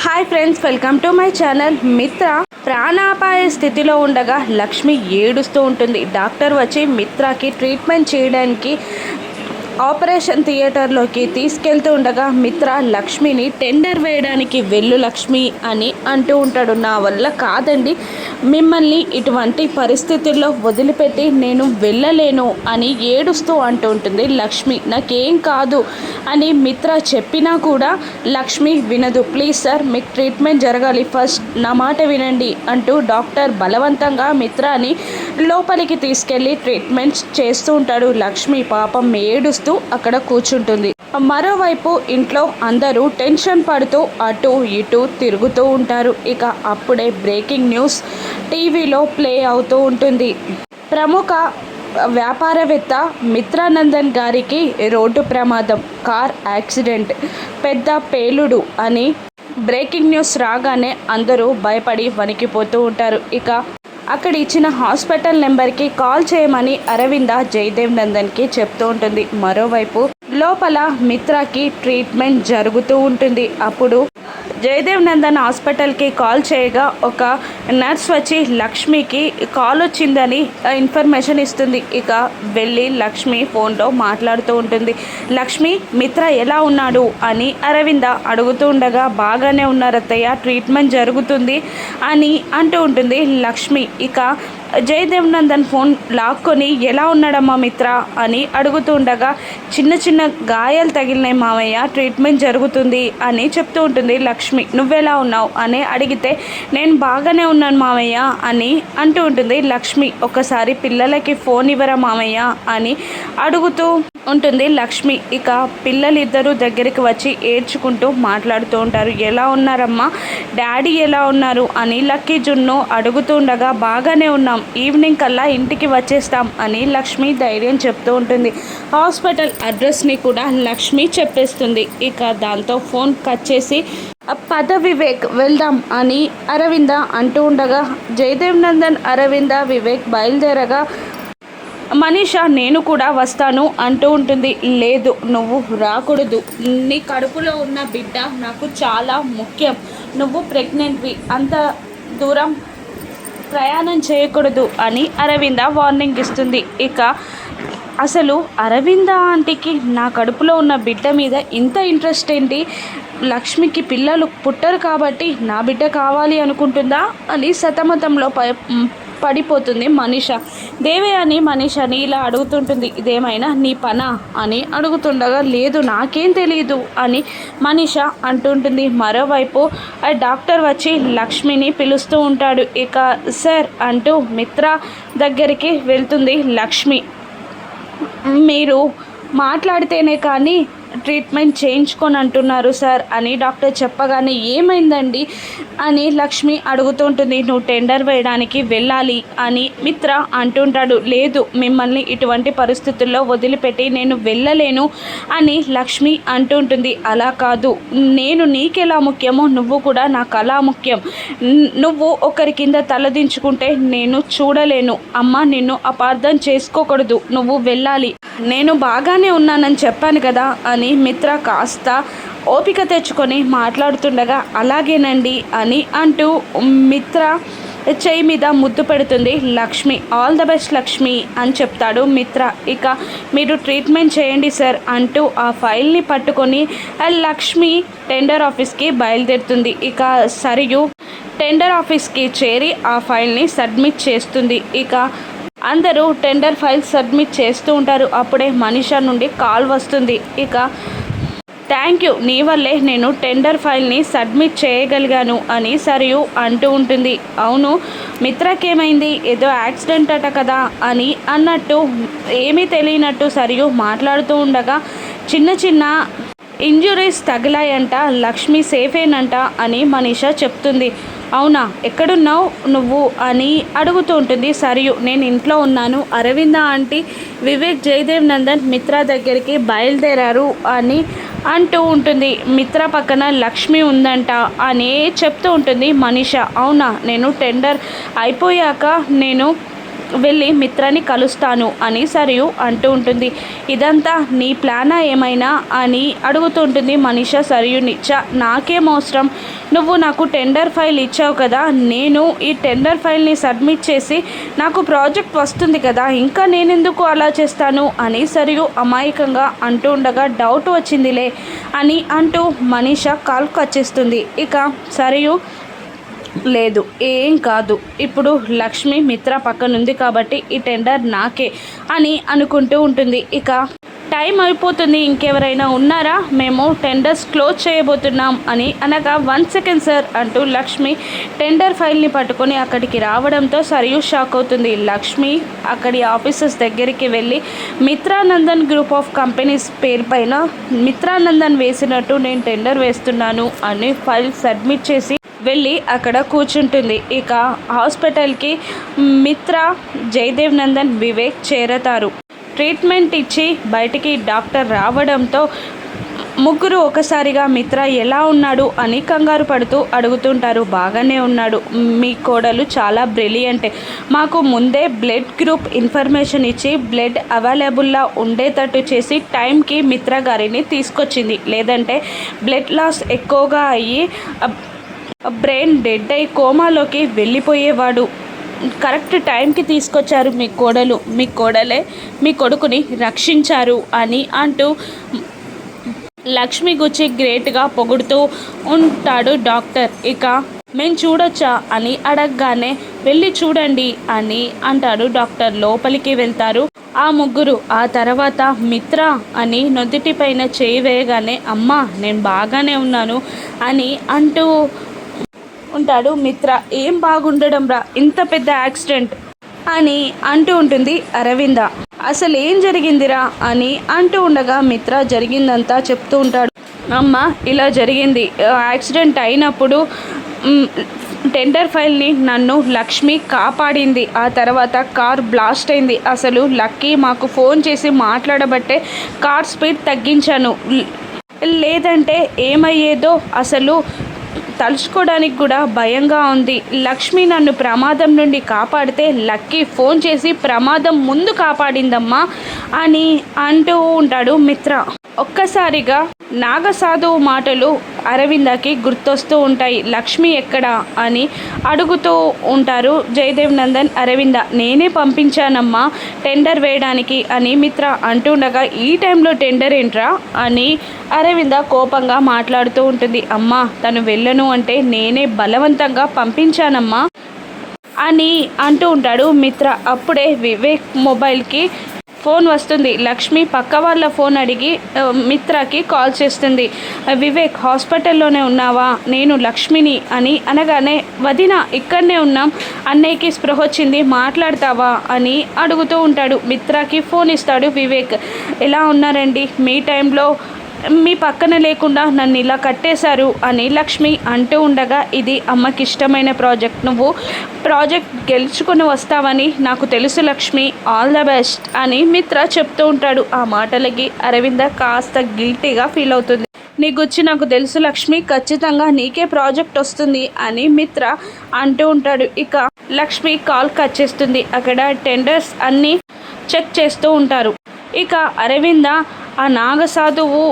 Hi friends welcome to my channel Mitra. ప్రాణాపాయ స్థితిలో ఉండగా లక్ష్మి ఏడుస్తూ ఉంటుంది. డాక్టర్ వచ్చి మిత్రాకి ట్రీట్మెంట్ చేయడానికి ఆపరేషన్ థియేటర్లోకి తీసుకెళ్తూ ఉండగా మిత్ర లక్ష్మిని టెండర్ వేయడానికి వెళ్ళు లక్ష్మి అని అంటూ ఉంటాడు. నా వల్ల కాదండి. మిమ్మల్ని ఇటువంటి పరిస్థితుల్లో వదిలిపెట్టి నేను వెళ్ళలేను అని ఏడుస్తూ అంటూ ఉంటుంది లక్ష్మి. నాకేం కాదు అని మిత్ర చెప్పినా కూడా లక్ష్మి వినదు. ప్లీజ్ సార్ మీకు ట్రీట్మెంట్ జరగాలి. ఫస్ట్ నా మాట వినండి అంటూ డాక్టర్ బలవంతంగా మిత్రాని లోపలికి తీసుకెళ్ళి ట్రీట్మెంట్ చేస్తూ ఉంటాడు లక్ష్మి పాపం ఏడుస్తూ అక్కడ కూర్చుంటుంది. మరోవైపు ఇంట్లో అందరూ టెన్షన్ పడుతూ అటు ఇటు తిరుగుతూ ఉంటారు. ఇక అప్పుడే బ్రేకింగ్ న్యూస్ టీవీలో ప్లే అవుతూ ఉంటుంది. ప్రముఖ వ్యాపారవేత్త మిత్రానందన్ గారికి రోడ్డు ప్రమాదం కార్ యాక్సిడెంట్ పెద్ద పేలుడు అని బ్రేకింగ్ న్యూస్ రాగానే అందరూ భయపడి వణికిపోతూ ఉంటారు. ఇక అక్కడ ఇచ్చిన హాస్పిటల్ నెంబర్కి కాల్ చేయమని అరవింద జయదేవ్ నందన్కి చెప్తూ ఉంటుంది. మరోవైపు లోపల మిత్రాకి ట్రీట్మెంట్ జరుగుతూ ఉంటుంది. అప్పుడు జయదేవ్ నందన్ హాస్పిటల్కి కాల్ చేయగా ఒక నర్స్ వచ్చి లక్ష్మికి కాల్ వచ్చిందని ఇన్ఫర్మేషన్ ఇస్తుంది. ఇక వెళ్ళి లక్ష్మి ఫోన్లో మాట్లాడుతూ ఉంటుంది. లక్ష్మి మిత్ర ఎలా ఉన్నాడు? అని అరవింద అడుగుతూ ఉండగా బాగానే ఉన్నారు అత్తయ్య ట్రీట్మెంట్ జరుగుతుంది అని అంటూ ఉంటుంది లక్ష్మి. ఇక జయదేవ్ నందన్ ఫోన్ లాక్కొని ఎలా ఉన్నాడమ్మా మిత్ర? అని అడుగుతూ ఉండగా చిన్న చిన్న గాయాలు తగిలినాయి మామయ్య ట్రీట్మెంట్ జరుగుతుంది అని చెప్తూ ఉంటుంది లక్ష్మి. నువ్వెలా ఉన్నావు? అని అడిగితే నేను బాగానే ఉన్నాను మామయ్య అని అంటూ ఉంటుంది. లక్ష్మి ఒకసారి పిల్లలకి ఫోన్ ఇవ్వరా మామయ్య అని అడుగుతూ ఉంటుంది. లక్ష్మి ఇక పిల్లలిద్దరూ దగ్గరికి వచ్చి ఏడ్చుకుంటూ మాట్లాడుతూ ఉంటారు. ఎలా ఉన్నారమ్మా? డాడీ ఎలా ఉన్నారు? అని లక్కీ జున్ను అడుగుతూ ఉండగా బాగానే ఉన్నాం. ఈవినింగ్ కల్లా ఇంటికి వచ్చేస్తాం అని లక్ష్మి ధైర్యం చెప్తూ ఉంటుంది. హాస్పిటల్ అడ్రస్ని కూడా లక్ష్మి చెప్పేస్తుంది. ఇక దాంతో ఫోన్ కట్ చేసి పద వివేక్ వెళ్దాం అని అరవింద అంటూ ఉండగా జయదేవ్ నందన్ అరవింద వివేక్ బయలుదేరగా మనీష నేను కూడా వస్తాను అంటూ ఉంటుంది. లేదు నువ్వు రాకూడదు. నీ కడుపులో ఉన్న బిడ్డ నాకు చాలా ముఖ్యం. నువ్వు ప్రెగ్నెంట్వి. అంత దూరం ప్రయాణం చేయకూడదు అని అరవింద వార్నింగ్ ఇస్తుంది. ఇక అసలు అరవింద ఆంటీకి నా కడుపులో ఉన్న బిడ్డ మీద ఇంత ఇంట్రెస్ట్ ఏంటి? లక్ష్మికి పిల్లలు పుట్టరు కాబట్టి నా బిడ్డ కావాలి అనుకుంటుందా? అని సతమతంలో ప పడిపోతుంది మనీష. దేవే అని మనీషని ఇలా అడుగుతుంటుంది. ఇదేమైనా నీ పనా? అని అడుగుతుండగా లేదు నాకేం తెలియదు అని మనీష అంటుంటుంది. మరోవైపు ఆ డాక్టర్ వచ్చి లక్ష్మిని పిలుస్తూ ఉంటాడు. ఇక సార్ అంటూ మిత్ర దగ్గరికి వెళ్తుంది లక్ష్మి. మీరు మాట్లాడితేనే కానీ ట్రీట్మెంట్ చేయించుకొని అంటున్నారు సార్ అని డాక్టర్ చెప్పగానే ఏమైందండి అని లక్ష్మి అడుగుతుంటుంది నువ్వు టెండర్ వేయడానికి వెళ్ళాలి అని మిత్ర అంటుంటాడు లేదు మిమ్మల్ని ఇటువంటి పరిస్థితుల్లో వదిలిపెట్టి నేను వెళ్ళలేను అని లక్ష్మి అంటుంటుంది అలా కాదు నేను నీకెలా ముఖ్యమో నువ్వు కూడా నాకు అలా ముఖ్యం. నువ్వు ఒకరి కింద తలదించుకుంటే నేను చూడలేను. అమ్మ నిన్ను అపార్థం చేసుకోకూడదు. నువ్వు వెళ్ళాలి. నేను బాగానే ఉన్నానని చెప్పాను కదా అని మిత్ర కాస్త ఓపిక తెచ్చుకొని మాట్లాడుతుండగా అలాగేనండి అని అంటూ మిత్ర చేయి మీద ముద్దు పెడుతుంది. Lakshmi all the best Lakshmi అని చెప్తాడు మిత్ర. ఇక మీరు ట్రీట్మెంట్ చేయండి సార్ అంటూ ఆ ఫైల్ని పట్టుకొని లక్ష్మి టెండర్ ఆఫీస్కి బయలుదేరుతుంది. ఇక సరియు టెండర్ ఆఫీస్కి చేరి ఆ ఫైల్ని సబ్మిట్ చేస్తుంది. ఇక అందరూ టెండర్ ఫైల్ సబ్మిట్ చేస్తూ ఉంటారు. అప్పుడే మనిషా నుండి కాల్ వస్తుంది. ఇక థ్యాంక్ యూ. నీ వల్లే నేను టెండర్ ఫైల్ని సబ్మిట్ చేయగలిగాను అని సరియు అంటూ ఉంటుంది. అవును మిత్రకేమైంది? ఏదో యాక్సిడెంట్ అట కదా అని అన్నట్టు ఏమీ తెలియనట్టు సరియు మాట్లాడుతూ ఉండగా చిన్న చిన్న ఇంజురీస్ తగిలాయంట. లక్ష్మి సేఫేనంట అని మనీషా చెప్తుంది. అవునా? ఎక్కడున్నావు నువ్వు అని అడుగుతూ ఉంటుంది సరియు. నేను ఇంట్లో ఉన్నాను. అరవింద ఆంటీ వివేక్ జయదేవ్ నందన్ మిత్ర దగ్గరికి బయలుదేరారు అని అంటూ ఉంటుంది. మిత్ర పక్కన లక్ష్మి ఉందంట అని చెప్తూ ఉంటుంది మనీష. అవునా? నేను టెండర్ అయిపోయాక నేను వెళ్ళి మిత్రాన్ని కలుస్తాను అని సరియు అంటూ ఉంటుంది. ఇదంతా నీ ప్లానా ఏమైనా అని అడుగుతుంటుంది మనీషా సరియుని చ నాకేం అవసరం? నువ్వు నాకు టెండర్ ఫైల్ ఇచ్చావు కదా. నేను ఈ టెండర్ ఫైల్ని సబ్మిట్ చేసి నాకు ప్రాజెక్ట్ వస్తుంది కదా. ఇంకా నేనెందుకు అలా చేస్తాను? అని సరియు అమాయకంగా అంటూ ఉండగా డౌట్ వచ్చిందిలే అని అంటూ మనిష కాల్ వచ్చేస్తుంది ఇక సరియు లేదు ఏం కాదు. ఇప్పుడు లక్ష్మి మిత్ర పక్కనుంది కాబట్టి ఈ టెండర్ నాకే అని అనుకుంటూ ఉంటుంది. ఇక టైం అయిపోతుంది. ఇంకెవరైనా ఉన్నారా? మేము టెండర్స్ క్లోజ్ చేయబోతున్నాం అని అనగా వన్ సెకండ్ సార్ అంటూ లక్ష్మి టెండర్ ఫైల్ని పట్టుకొని అక్కడికి రావడంతో సరియు షాక్ అవుతుంది. లక్ష్మి అక్కడి ఆఫీసర్స్ దగ్గరికి వెళ్ళి మిత్రానందన్ గ్రూప్ ఆఫ్ కంపెనీస్ పేరు పైన మిత్రానందన్ వేసినట్టు నేను టెండర్ వేస్తున్నాను అని ఫైల్ సబ్మిట్ చేసి వెళ్ళి అక్కడ కూర్చుంటుంది. ఇక హాస్పిటల్కి మిత్ర జయదేవ్ నందన్ వివేక్ చేరతారు. ట్రీట్మెంట్ ఇచ్చి బయటికి డాక్టర్ రావడంతో ముగ్గురు ఒకసారిగా మిత్ర ఎలా ఉన్నాడు అని కంగారు పడుతూ అడుగుతుంటారు. బాగానే ఉన్నాడు. మీ కోడలు చాలా బ్రిలియంట్. మాకు ముందే బ్లడ్ గ్రూప్ ఇన్ఫర్మేషన్ ఇచ్చి బ్లడ్ అవైలబుల్లా ఉండేటట్టు చేసి టైంకి మిత్ర గారిని తీసుకొచ్చింది. లేదంటే బ్లడ్ లాస్ ఎక్కువగా అయ్యి బ్రెయిన్ డెడ్ అయి కోమాలోకి వెళ్ళిపోయేవాడు. కరెక్ట్ టైంకి తీసుకొచ్చారు మీ కోడలు. మీ కోడలే మీ కొడుకుని రక్షించారు అని అంటూ లక్ష్మి గుచ్చి గ్రేట్గా పొగుడుతూ ఉంటాడు డాక్టర్. ఇక మేము చూడొచ్చా అని అడగగానే వెళ్ళి చూడండి అని అంటాడు డాక్టర్. లోపలికి వెళ్తారు. ఆ ముగ్గురు ఆ తర్వాత మిత్ర అని నొద్దుటి పైన చేయి వేయగానే అమ్మ నేను బాగానే ఉన్నాను అని అంటూ ఉంటాడు. మిత్ర ఏం బాగుండడం రా ఇంత పెద్ద యాక్సిడెంట్ అని అంటూ ఉంటుంది అరవింద. అసలు ఏం జరిగిందిరా అని అంటూ ఉండగా మిత్ర జరిగిందంతా చెప్తూ ఉంటాడు. అమ్మ ఇలా జరిగింది. యాక్సిడెంట్ అయినప్పుడు టెండర్ ఫైల్ని నన్ను లక్ష్మి కాపాడింది. ఆ తర్వాత కార్ బ్లాస్ట్ అయింది. అసలు లక్కీ మాకు ఫోన్ చేసి మాట్లాడబట్టే కార్ స్పీడ్ తగ్గించాను. లేదంటే ఏమయ్యేదో అసలు తలుచుకోవడానికి కూడా భయంగా ఉంది. లక్ష్మి నన్ను ప్రమాదం నుండి కాపాడితే లక్కీ ఫోన్ చేసి ప్రమాదం ముందు కాపాడిందమ్మా అని అంటూ ఉంటాడు మిత్ర. ఒక్కసారిగా నాగసాధువు మాటలు అరవిందకి గుర్తొస్తూ ఉంటాయి. లక్ష్మి ఎక్కడ? అని అడుగుతూ ఉంటారు జయదేవ్ నందన్. అరవింద నేనే పంపించానమ్మా టెండర్ వేయడానికి అని మిత్ర అంటుండగా ఈ టైంలో టెండర్ ఏంట్రా? అని అరవింద కోపంగా మాట్లాడుతూ ఉంటుంది. అమ్మా తను వెళ్ళను అంటే నేనే బలవంతంగా పంపించానమ్మా అని అంటూ ఉంటాడు మిత్ర. అప్పుడే వివేక్ మొబైల్కి ఫోన్ వస్తుంది. లక్ష్మి పక్క వాళ్ళ ఫోన్ అడిగి మిత్రకి కాల్ చేస్తుంది. వివేక్ హాస్పిటల్లోనే ఉన్నావా? నేను లక్ష్మిని అని అనగానే వదిన ఇక్కడనే ఉన్నాం. అన్నయ్యకి స్పృహ వచ్చింది. మాట్లాడతావా? అని అడుగుతూ ఉంటాడు. మిత్రకి ఫోన్ ఇస్తాడు వివేక్. ఎలా ఉన్నారండి? మీ టైంలో మీ పక్కన లేకుండా నన్ను ఇలా కట్టేశారు అని లక్ష్మి అంటూ ఉండగా ఇది అమ్మకి ఇష్టమైన ప్రాజెక్ట్. నువ్వు ప్రాజెక్ట్ గెలుచుకుని వస్తావని నాకు తెలుసు లక్ష్మి. ఆల్ ద బెస్ట్ అని మిత్ర చెప్తూ ఉంటాడు. ఆ మాటలకి అరవింద కాస్త గిల్టీగా ఫీల్ అవుతుంది. నీ గుచ్చి నాకు తెలుసు లక్ష్మి ఖచ్చితంగా నీకే ప్రాజెక్ట్ వస్తుంది అని మిత్ర అంటూ ఉంటాడు. ఇక లక్ష్మి కాల్ కట్ చేస్తుంది. అక్కడ టెండర్స్ అన్నీ చెక్ చేస్తూ ఉంటారు. ఇక అరవింద ఆ నాగసాధువు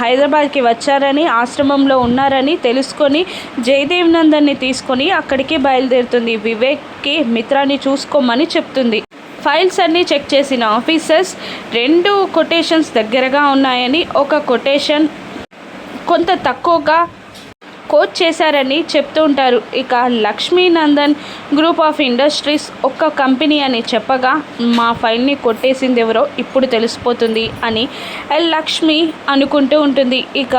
హైదరాబాద్కి వచ్చారని ఆశ్రమంలో ఉన్నారని తెలుసుకొని జయదేవ్ నందన్ని తీసుకొని అక్కడికి బయలుదేరుతుంది. వివేక్కి మిత్రాన్ని చూసుకోమని చెప్తుంది. ఫైల్స్ అన్నీ చెక్ చేసిన ఆఫీసర్స్ రెండు కొటేషన్స్ దగ్గరగా ఉన్నాయని ఒక కొటేషన్ కొంత తక్కువగా కోచ్ చేశారని చెప్తూ ఉంటారు. ఇక లక్ష్మీనందన్ గ్రూప్ ఆఫ్ ఇండస్ట్రీస్ ఒక్క కంపెనీ అని చెప్పగా మా ఫైల్ని కొట్టేసింది ఎవరో ఇప్పుడు తెలిసిపోతుంది అని లక్ష్మి అనుకుంటూ ఉంటుంది. ఇక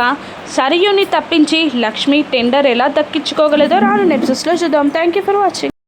సరియుని తప్పించి లక్ష్మి టెండర్ ఎలా దక్కించుకోగలదో రాను నెప్సెస్లో చూద్దాం. Thank you for watching